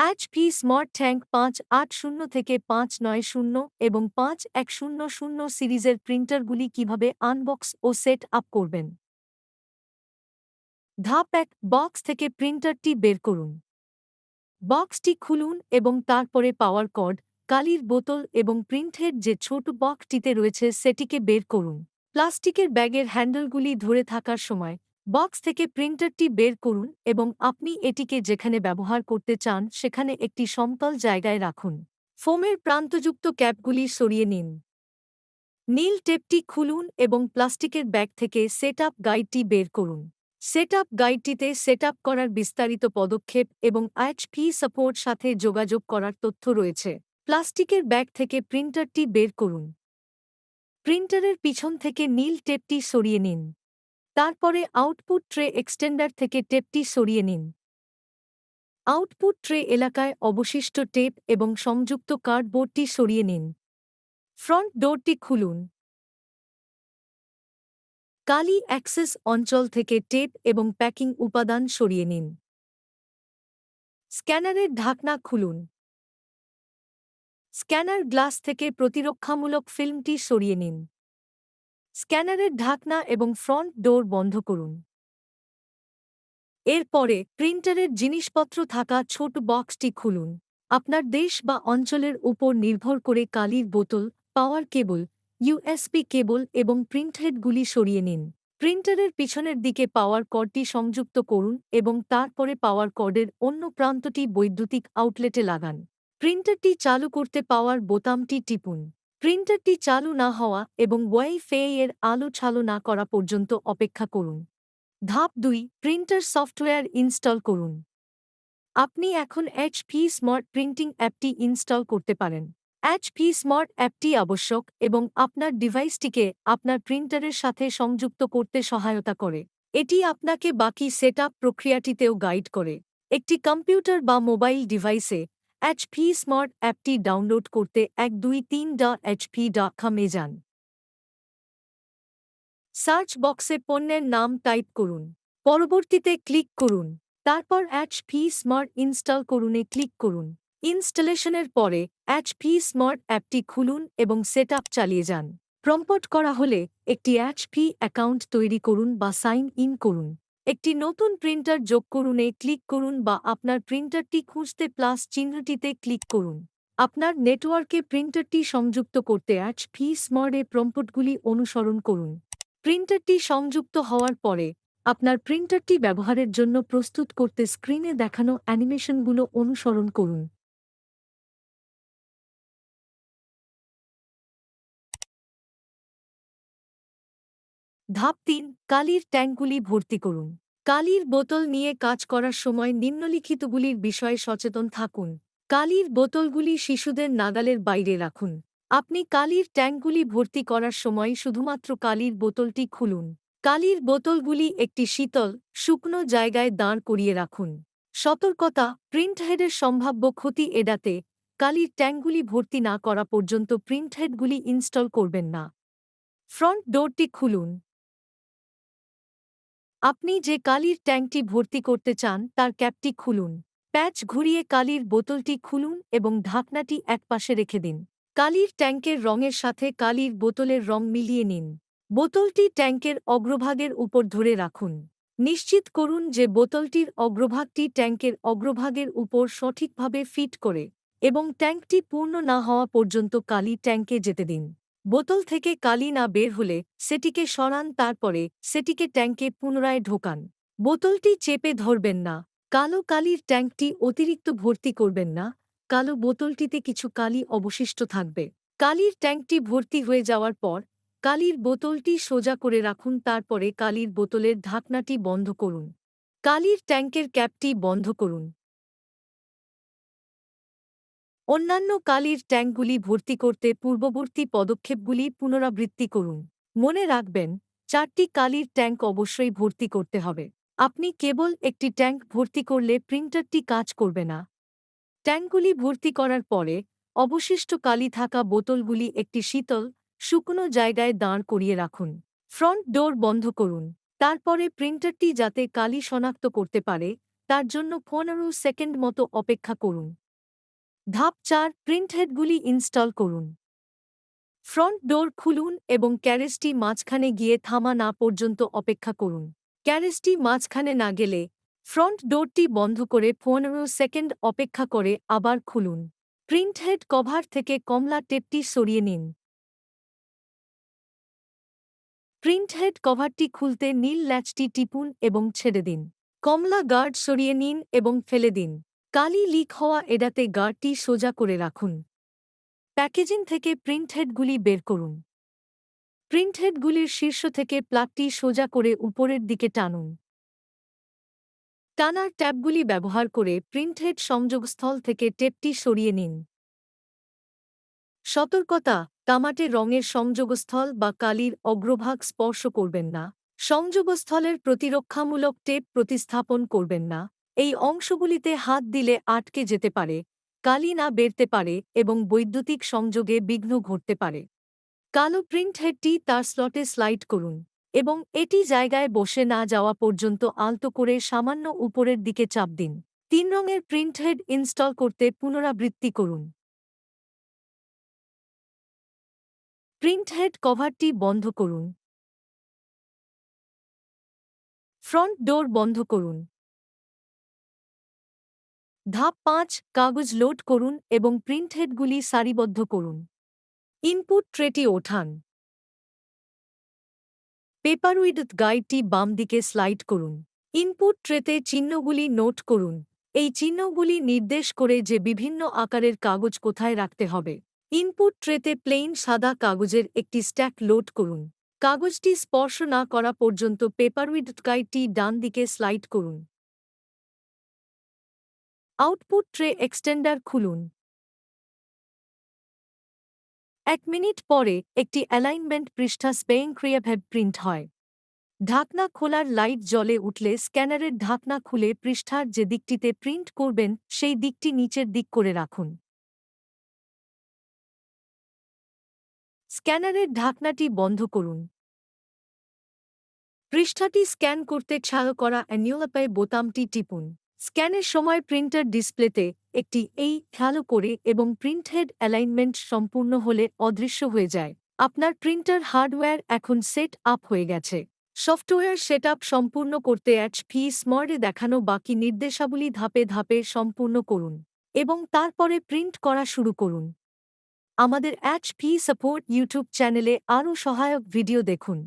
HP smart tank পাঁচ আট শূন্য থেকে পাঁচ নয় শূন্য এবং পাঁচ এক শূন্য শূন্য সিরিজের প্রিন্টারগুলি কীভাবে আনবক্স ও সেট আপ করবেন? ধাপ এক, বক্স থেকে প্রিন্টারটি বের করুন। বক্সটি খুলুন এবং তারপরে পাওয়ার কর্ড কালির বোতল এবং প্রিন্টের যে ছোট বক্সটিতে রয়েছে সেটিকে বের করুন। প্লাস্টিকের ব্যাগের হ্যান্ডেলগুলি ধরে থাকার সময় বক্স থেকে প্রিন্টারটি বের করুন এবং আপনি এটিকে যেখানে ব্যবহার করতে চান সেখানে একটি সমতল জায়গায় রাখুন। ফোমের প্রান্তযুক্ত ক্যাপগুলি সরিয়ে নিন। নীল টেপটি খুলুন এবং প্লাস্টিকের ব্যাগ থেকে সেট আপ গাইডটি বের করুন। সেট আপ গাইডটিতে সেট আপ করার বিস্তারিত পদক্ষেপ এবং এইচপি সাপোর্ট সাথে যোগাযোগ করার তথ্য রয়েছে। প্লাস্টিকের ব্যাগ থেকে প্রিন্টারটি বের করুন। প্রিন্টারের পিছন থেকে নীল টেপটি সরিয়ে নিন। তারপরে আউটপুট ট্রে এক্সটেন্ডার থেকে টেপটি সরিয়ে নিন। আউটপুট ট্রে এলাকায় অবশিষ্ট টেপ এবং সংযুক্ত কার্ডবোর্ডটি সরিয়ে নিন। ফ্রন্ট ডোরটি খুলুন। কালি অ্যাক্সেস অঞ্চল থেকে টেপ এবং প্যাকিং উপাদান সরিয়ে নিন। স্ক্যানারের ঢাকনা খুলুন। স্ক্যানার গ্লাস থেকে প্রতিরক্ষামূলক ফিল্মটি সরিয়ে নিন। স্ক্যানারের ঢাকনা এবং ফ্রন্ট ডোর বন্ধ করুন। এরপরে প্রিন্টারের জিনিসপত্র থাকা ছোট বক্সটি খুলুন। আপনার দেশ বা অঞ্চলের উপর নির্ভর করে কালির বোতল, পাওয়ার কেবল ইউএসপি কেবল এবং প্রিন্টহেডগুলি সরিয়ে নিন। প্রিন্টারের পিছনের দিকে পাওয়ার কর্ডটি সংযুক্ত করুন এবং তারপরে পাওয়ার কর্ডের অন্য প্রান্তটি বৈদ্যুতিক আউটলেটে লাগান। প্রিন্টারটি চালু করতে পাওয়ার বোতামটি টিপুন। প্রিন্টারটি চালু না হওয়া এবং ওয়াইফাই এর আলো চালু না করা পর্যন্ত অপেক্ষা করুন। ধাপ দুই, প্রিন্টার সফটওয়্যার ইনস্টল করুন। আপনি এখন এইচপি স্মার্ট প্রিন্টিং অ্যাপটি ইনস্টল করতে পারেন। এইচপি স্মার্ট অ্যাপটি আবশ্যক এবং আপনার ডিভাইসটিকে আপনার প্রিন্টারের সাথে সংযুক্ত করতে সহায়তা করে। এটি আপনাকে বাকি সেটআপ প্রক্রিয়াটিতেও গাইড করে। একটি কম্পিউটার বা মোবাইল ডিভাইসে এইচপি স্মার্ট অ্যাপটি ডাউনলোড করতে এক দুই তিন ডট এইচপি ডট কমে যান। সার্চ বক্সে পণ্যের নাম টাইপ করুন। পরবর্তীতে ক্লিক করুন। তারপর এইচপি স্মার্ট ইনস্টল করুনে ক্লিক করুন। ইনস্টলেশনের পরে এইচপি স্মার্ট অ্যাপটি খুলুন এবং সেট চালিয়ে যান। প্রম্পট করা হলে একটি এইচপি অ্যাকাউন্ট তৈরি করুন বা সাইন ইন করুন। একটি নতুন প্রিন্টার যোগ করুন করুনে ক্লিক করুন বা আপনার প্রিন্টারটি খুঁজতে প্লাস চিহ্নটিতে ক্লিক করুন। আপনার নেটওয়ার্কে প্রিন্টারটি সংযুক্ত করতে আজ ফি স্মার্টে প্রম্পটগুলি অনুসরণ করুন। প্রিন্টারটি সংযুক্ত হওয়ার পরে, আপনার প্রিন্টারটি ব্যবহারের জন্য প্রস্তুত করতে স্ক্রিনে দেখানো অ্যানিমেশনগুলো অনুসরণ করুন। ধাপ তিন, কালির ট্যাঙ্কগুলি ভর্তি করুন। কালির বোতল নিয়ে কাজ করার সময় নিম্নলিখিতগুলির বিষয়ে সচেতন থাকুন। কালির বোতলগুলি শিশুদের নাগালের বাইরে রাখুন। আপনি কালির ট্যাঙ্কগুলি ভর্তি করার সময় শুধুমাত্র কালির বোতলটি খুলুন। কালির বোতলগুলি একটি শীতল, শুকনো জায়গায় দাঁড় করিয়ে রাখুন। সতর্কতা, প্রিন্টহেডের সম্ভাব্য ক্ষতি এড়াতে কালির ট্যাঙ্কগুলি ভর্তি না করা পর্যন্ত প্রিন্টহেডগুলি ইনস্টল করবেন না। ফ্রন্ট ডোরটি খুলুন। আপনি যে কালির ট্যাঙ্কটি ভর্তি করতে চান, তার ক্যাপটি খুলুন। প্যাচ ঘুরিয়ে কালির বোতলটি খুলুন এবং ঢাকনাটি একপাশে রেখে দিন। কালির ট্যাঙ্কের রঙের সাথে কালির বোতলের রং মিলিয়ে নিন। বোতলটি ট্যাঙ্কের অগ্রভাগের উপর ধরে রাখুন। নিশ্চিত করুন যে বোতলটির অগ্রভাগটি ট্যাঙ্কের অগ্রভাগের উপর সঠিকভাবে ফিট করে এবং ট্যাঙ্কটি পূর্ণ না হওয়া পর্যন্ত কালি ট্যাঙ্কে যেতে দিন। বোতল থেকে কালি না বের হলে সেটিকে সরান, তারপরে সেটিকে ট্যাঙ্কে পুনরায় ঢোকান। বোতলটি চেপে ধরবেন না। কালো কালির ট্যাঙ্কটি অতিরিক্ত ভর্তি করবেন না। কালো বোতলটিতে কিছু কালি অবশিষ্ট থাকবে। কালির ট্যাঙ্কটি ভর্তি হয়ে যাওয়ার পর কালির বোতলটি সোজা করে রাখুন, তারপরে কালির বোতলের ঢাকনাটি বন্ধ করুন। কালির ট্যাঙ্কের ক্যাপটি বন্ধ করুন। অন্যান্য কালির ট্যাঙ্কগুলি ভর্তি করতে পূর্ববর্তী পদক্ষেপগুলি পুনরাবৃত্তি করুন। মনে রাখবেন, চারটি কালির ট্যাঙ্ক অবশ্যই ভর্তি করতে হবে। আপনি কেবল একটি ট্যাঙ্ক ভর্তি করলে প্রিন্টারটি কাজ করবে না। ট্যাঙ্কগুলি ভর্তি করার পরে অবশিষ্ট কালি থাকা বোতলগুলি একটি শীতল, শুকনো জায়গায় দাঁড় করিয়ে রাখুন। ফ্রন্ট ডোর বন্ধ করুন। তারপরে প্রিন্টারটি যাতে কালি শনাক্ত করতে পারে, তার জন্য পনেরো সেকেন্ড মতো অপেক্ষা করুন। ধাপ চার প্রিন্টহেডগুলি ইনস্টল করুন। ফ্রন্ট ডোর খুলুন এবং ক্যারেজটি মাঝখানে গিয়ে থামা না পর্যন্ত অপেক্ষা করুন। ক্যারেজটি মাঝখানে না গেলে ফ্রন্ট ডোরটি বন্ধ করে পনেরো সেকেন্ড অপেক্ষা করে আবার খুলুন। প্রিন্টহেড কভার থেকে কমলা টেপটি সরিয়ে নিন। প্রিন্টহেড কভারটি খুলতে নীল ল্যাচটি টিপুন এবং ছেড়ে দিন। কমলা গার্ড সরিয়ে নিন এবং ফেলে দিন। কালি লিক হওয়া এড়াতে গার্ডটি সোজা করে রাখুন। প্যাকেজিং থেকে প্রিন্টহেডগুলি বের করুন। প্রিন্টহেডগুলির শীর্ষ থেকে প্লাগটি সোজা করে উপরের দিকে টানুন। টানার ট্যাবগুলি ব্যবহার করে প্রিন্টহেড সংযোগস্থল থেকে টেপটি সরিয়ে নিন। সতর্কতা, তামাটে রঙের সংযোগস্থল বা কালির অগ্রভাগ স্পর্শ করবেন না। সংযোগস্থলের প্রতিরক্ষামূলক টেপ প্রতিস্থাপন করবেন না। এই অংশগুলিতে হাত দিলে আটকে যেতে পারে, কালি না বেরতে পারে এবং বৈদ্যুতিক সংযোগে বিঘ্ন ঘটতে পারে। কালো প্রিন্টহেডটি তার স্লটে স্লাইড করুন এবং এটি জায়গায় বসে না যাওয়া পর্যন্ত আলতো করে সামান্য উপরের দিকে চাপ দিন। তিন রঙের প্রিন্টহেড ইনস্টল করতে পুনরাবৃত্তি করুন। প্রিন্টহেড কভারটি বন্ধ করুন। ফ্রন্ট ডোর বন্ধ করুন। ধাপ পাঁচ, কাগজ লোড করুন এবং প্রিন্টহেডগুলি সারিবদ্ধ করুন। ইনপুট ট্রেটি ওঠান। পেপারউইড গাইডটি বাম দিকে স্লাইড করুন। ইনপুট ট্রেতে চিহ্নগুলি নোট করুন। এই চিহ্নগুলি নির্দেশ করে যে বিভিন্ন আকারের কাগজ কোথায় রাখতে হবে। ইনপুট ট্রেতে প্লেইন সাদা কাগজের একটি স্ট্যাক লোড করুন। কাগজটি স্পর্শ না করা পর্যন্ত পেপারউইড গাইডটি ডান দিকে স্লাইড করুন। আউটপুট ট্রে এক্সটেন্ডার খুলুন। এক মিনিট পরে একটি অ্যালাইনমেন্ট পৃষ্ঠা স্পেইং ক্রিয়াভেব প্রিন্ট হয়। ঢাকনা খোলার লাইট জলে উঠলে স্ক্যানারের ঢাকনা খুলে পৃষ্ঠার যে দিকটিতে প্রিন্ট করবেন, সেই দিকটি নিচের দিক করে রাখুন। স্ক্যানারের ঢাকনাটি বন্ধ করুন। পৃষ্ঠাটি স্ক্যান করতে ছাড় করা অ্যানিওলাপায় বোতামটি টিপুন। স্ক্যানের সময় প্রিন্টার ডিসপ্লেতে একটি এই খেয়ালো করে এবং প্রিন্টহেড অ্যালাইনমেন্ট সম্পূর্ণ হলে অদৃশ্য হয়ে যায়। আপনার প্রিন্টার হার্ডওয়্যার এখন সেট আপ হয়ে গেছে। সফটওয়্যার সেট আপ সম্পূর্ণ করতে ফি স্মার্টে দেখানো বাকি নির্দেশাবলী ধাপে ধাপে সম্পূর্ণ করুন এবং তারপরে প্রিন্ট করা শুরু করুন। আমাদের ফি সাপোর্ট ইউটিউব চ্যানেলে আরও সহায়ক ভিডিও দেখুন।